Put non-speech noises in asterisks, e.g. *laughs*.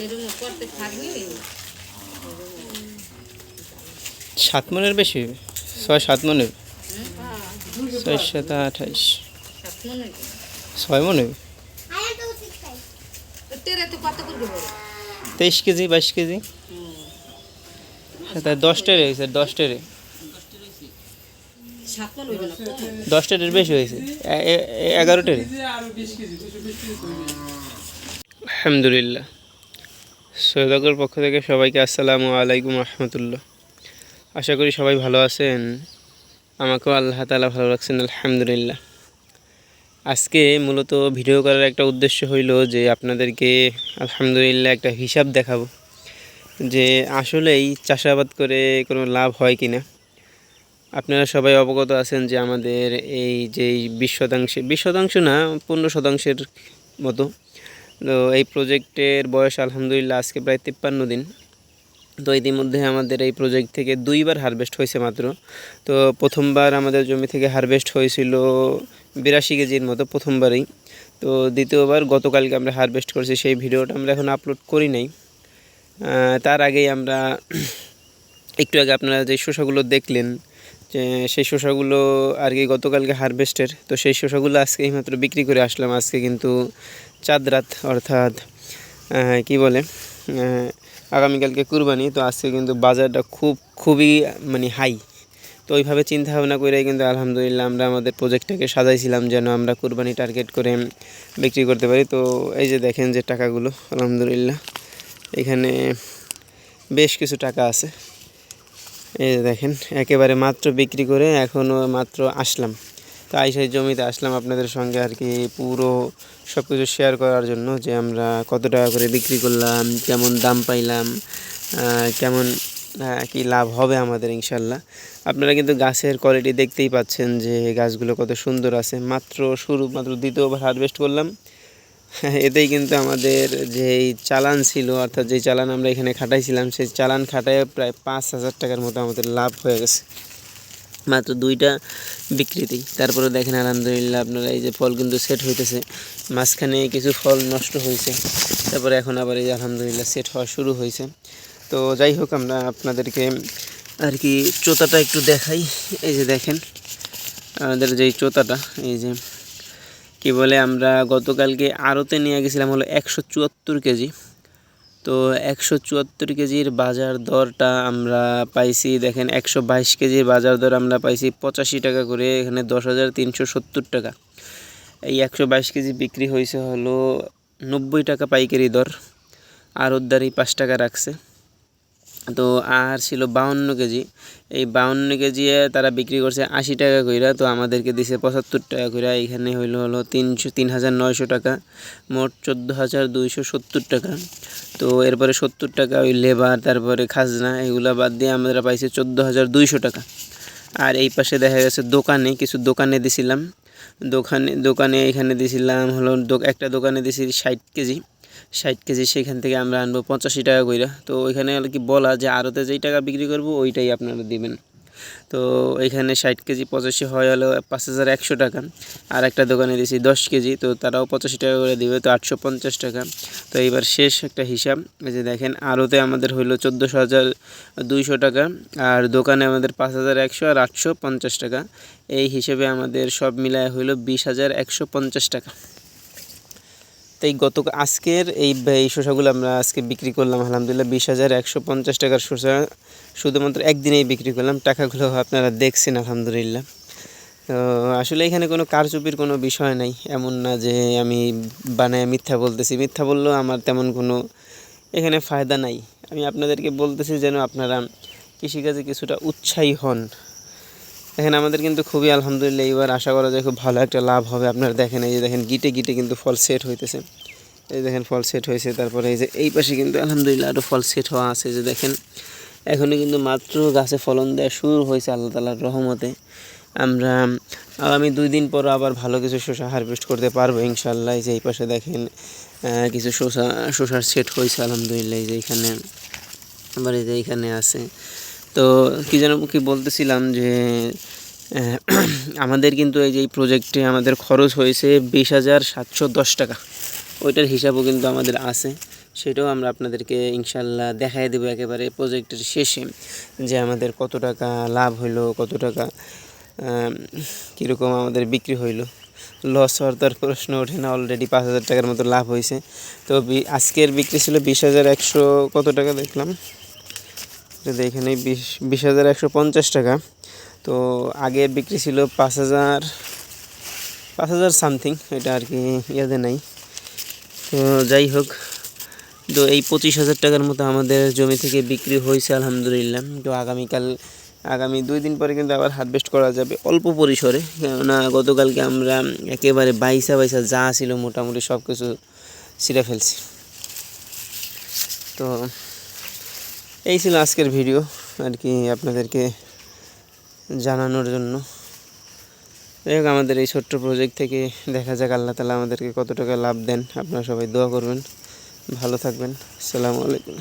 এরকম করতে থাকবি? সাত মনের বেশি? ছয় সাত মনের? ছয় সাত আঠাইশ মনে ছয় মন তেইশ কেজি বাইশ কেজি? তা দশটারে হয়েছে দশটারে সাত মনে হইবে দশটারের বেশি হয়েছে এগারোটারে আলহামদুলিল্লাহ। সৈয়দগর পক্ষ থেকে সবাইকে আসসালামু আলাইকুম রহমতুল্লাহ। আশা করি সবাই ভালো আছেন। আমাকেও আল্লাহ তালা ভালো রাখছেন, আলহামদুলিল্লাহ। আজকে মূলত ভিডিও করার একটা উদ্দেশ্য হইল যে আপনাদেরকে আলহামদুলিল্লাহ একটা হিসাব দেখাবো যে আসলেই চাষাবাদ করে কোনো লাভ হয় কি না আপনারা সবাই অবগত আছেন যে আমাদের এই যে বিশ শতাংশে, বিশ শতাংশ না, পনেরো শতাংশের মতো তো এই প্রজেক্টের বয়স আলহামদুলিল্লাহ আজকে প্রায় তিপ্পান্ন দিন। তো ইতিমধ্যে আমাদের এই প্রজেক্ট থেকে দুইবার হারভেস্ট হয়েছে মাত্র। তো প্রথমবার আমাদের জমি থেকে হারভেস্ট হয়েছিল বিরাশি কেজির মতো প্রথমবারেই। তো দ্বিতীয়বার গতকালকে আমরা হারভেস্ট করেছি, সেই ভিডিওটা আমরা এখন আপলোড করি নাই। তার আগেই আমরা *clears throat* একটু আগে আপনারা যে শসাগুলো দেখলেন, যে সেই শসাগুলো আর কি গতকালকে হারভেস্টের তো সেই শসাগুলো আজকে এইমাত্র বিক্রি করে আসলাম। আজকে কিন্তু চাঁদ রাত, অর্থাৎ কি বলে আগামীকালকে কুরবানি, তো আজকে কিন্তু বাজারটা খুব, খুবই মানে হাই তো ওইভাবে চিন্তা ভাবনা করে কিন্তু আলহামদুলিল্লাহ আমরা আমাদের প্রজেক্টটাকে সাজাইছিলাম যেন আমরা কুরবানি টার্গেট করে বিক্রি করতে পারি। তো এই যে দেখেন যে টাকাগুলো, আলহামদুলিল্লাহ, এখানে বেশ কিছু টাকা আছে। এই যে দেখেন, একেবারে মাত্র বিক্রি করে এখনও মাত্র আসলাম। তো আইসাই জমিতে আসলাম আপনাদের সঙ্গে আর কি পুরো সব কিছু শেয়ার করার জন্য যে আমরা কত টাকা করে বিক্রি করলাম, কেমন দাম পাইলাম কেমন কি লাভ হবে আমাদের ইনশাল্লাহ। আপনারা কিন্তু গাছের কোয়ালিটি দেখতেই পাচ্ছেন যে গাছগুলো কত সুন্দর আছে। মাত্র শুরু, মাত্র দ্বিতীয়বার হারভেস্ট করলাম। *laughs* এতেই কিন্তু আমাদের যেই চালান ছিল, অর্থাৎ যেই চালান আমরা এখানে খাটাইছিলাম, সেই চালান খাটায় প্রায় পাঁচ হাজার টাকার মতো আমাদের লাভ হয়ে গেছে। মাত্র দুইটা বিক্রিতেই তারপরে দেখেন আলহামদুলিল্লাহ আপনারা এই যে ফল কিন্তু সেট হইতেছে। মাঝখানে কিছু ফল নষ্ট হয়েছে তারপরে এখন আবার এই যে আলহামদুলিল্লাহ সেট হওয়া শুরু হয়েছে তো যাই হোক আমরা আপনাদেরকে আর কি চোতাটা একটু দেখাই। এই যে দেখেন, আমাদের যেই চোতাটা, এই যে কি বলে আমরা গতকালকে আড়তে নিয়ে গেছিলাম হলো একশো চুয়াত্তর কেজি। তো একশো চুয়াত্তর কেজির বাজার দরটা আমরা পাইছি, দেখেন একশো বাইশ কেজির বাজার দর আমরা পাইছি পঁচাশি টাকা করে, এখানে দশ হাজার তিনশো সত্তর টাকা। এই একশো বাইশ কেজি বিক্রি হয়েছে হলো নব্বই টাকা পাইকারি দর, আর উদ্ধারি পাঁচ টাকা রাখছে। তো আর ছিল বাউন্ন কেজি। এই বাউন্ন কেজি তারা বিক্রি করছে আশি টাকা কইরা, তো আমাদেরকে দিছে পঁচাত্তর টাকা কইরা। এখানে হইল, হলো তিনশো, তিন হাজার নয়শো টাকা, মোট চোদ্দ হাজার দুইশো সত্তর টাকা। তো এরপরে সত্তর টাকা ওই লেবার, তারপরে খাজনা, এগুলো বাদ দিয়ে আমরা পাইছি চোদ্দ হাজার দুইশো টাকা। আর এই পাশে দেখা গেছে দোকানে, কিছু দোকানে দিছিলাম। দোকানে দোকানে এখানে দিছিলাম, হলো একটা দোকানে দিছি ষাট কেজি। ষাট কেজি, সেখান থেকে আমরা আনব পঁচাশি টাকা কইরা। তো ওইখানে আর কি বলা যে আরতে যেই টাকা বিক্রি করব, ওইটাই আপনারা দিবেন। তো এখানে ষাট কেজি পঁচাশি হয় হলো পাঁচ হাজার একশো টাকা। আর একটা দোকানে দিয়েছি দশ কেজি, তো তারাও পঁচাশি টাকা করে দিবে, তো আটশো পঞ্চাশ টাকা। তো এইবার শেষ একটা হিসাব যে দেখেন আরতে আমাদের হইল চোদ্দোশো হাজার দুইশো টাকা, আর দোকানে আমাদের পাঁচ হাজার একশো আর আটশো পঞ্চাশ টাকা। এই হিসেবে আমাদের সব মিলায় হইল বিশ হাজার একশো পঞ্চাশ টাকা। তো এই গত আজকের এই এই শসাগুলো আমরা আজকে বিক্রি করলাম, আলহামদুলিল্লাহ বিশ হাজার একশো পঞ্চাশ টাকার শসা। শুধুমাত্র একদিনেই বিক্রি করলাম, টাকাগুলো আপনারা দেখছেন, আলহামদুলিল্লাহ। তো আসলে এখানে কোনো কারচুপির কোনো বিষয় নাই, এমন না যে আমি বানায় মিথ্যা বলতেছি। মিথ্যা বললেও আমার তেমন কোনো এখানে ফায়দা নাই। আমি আপনাদেরকে বলতেছি যেন আপনারা কৃষিকাজে কিছুটা উৎসাহী হন। দেখেন, আমাদের কিন্তু খুবই আলহামদুলিল্লাহ, এইবার আশা করা যায় খুব ভালো একটা লাভ হবে। আপনারা দেখেন, এই যে দেখেন, গিটে গিটে কিন্তু ফল সেট হইতেছে। এই দেখেন, ফল সেট হয়েছে। তারপরে এই যে এই পাশে কিন্তু আলহামদুলিল্লাহ আরও ফল সেট হওয়া আছে। যে দেখেন এখনও কিন্তু মাত্র গাছে ফলন দেওয়া শুরু হয়েছে আল্লাহ তালার রহমতে। আমরা আগামী দুই দিন পর আবার ভালো কিছু শসা হারভেস্ট করতে পারব ইনশাল্লাহ এই যে এই পাশে দেখেন কিছু শসা, শসার সেট হয়েছে আলহামদুলিল্লাহ। যে এখানে, আবার এই যে এইখানে আছে। তো কি যেন কি বলতেছিলাম যে *clears throat* আমাদের কিন্তু এই যে এই প্রজেক্টে আমাদের খরচ হয়েছে বিশ হাজার সাতশো দশ টাকা। ওইটার হিসাবও কিন্তু আমাদের আছে। সেটাও আমরা আপনাদেরকে ইনশাল্লাহ দেখাই দেবো একেবারে প্রজেক্টের শেষে যে আমাদের কত টাকা লাভ হইল, কত টাকা কীরকম আমাদের বিক্রি হইল। লস হওয়ার তো আর প্রশ্ন ওঠে না অলরেডি পাঁচ হাজার টাকার মতো লাভ হয়েছে। তো আজকের বিক্রি ছিল বিশ হাজার একশো কত টাকা দেখলাম? যদি এখানে বিশ বিশ হাজার একশো পঞ্চাশ টাকা। তো আগের বিক্রি ছিল পাঁচ হাজার পাঁচ হাজার সামথিং এটা আর কি ইয়াদে নাই। তো যাই হোক, তো এই পঁচিশ হাজার টাকার মতো আমাদের জমি থেকে বিক্রি হয়েছে আলহামদুলিল্লাহ। তো আগামীকাল, আগামী দুই দিন পরে কিন্তু আবার হারভেস্ট করা যাবে অল্প পরিসরে, কেননা গতকালকে আমরা একেবারে বাইসা বাইসা যা ছিল মোটামুটি সব কিছু ছিঁড়ে ফেলছি। তো এই ছিল আজকের ভিডিও আর কি আপনাদেরকে জানানোর জন্য। যাই হোক, আমাদের এই ছোট্ট প্রজেক্ট থেকে দেখা যাক আল্লাহ তালা আমাদেরকে কত টাকা লাভ দেন। আপনারা সবাই দোয়া করবেন। ভালো থাকবেন। আসসালামু আলাইকুম।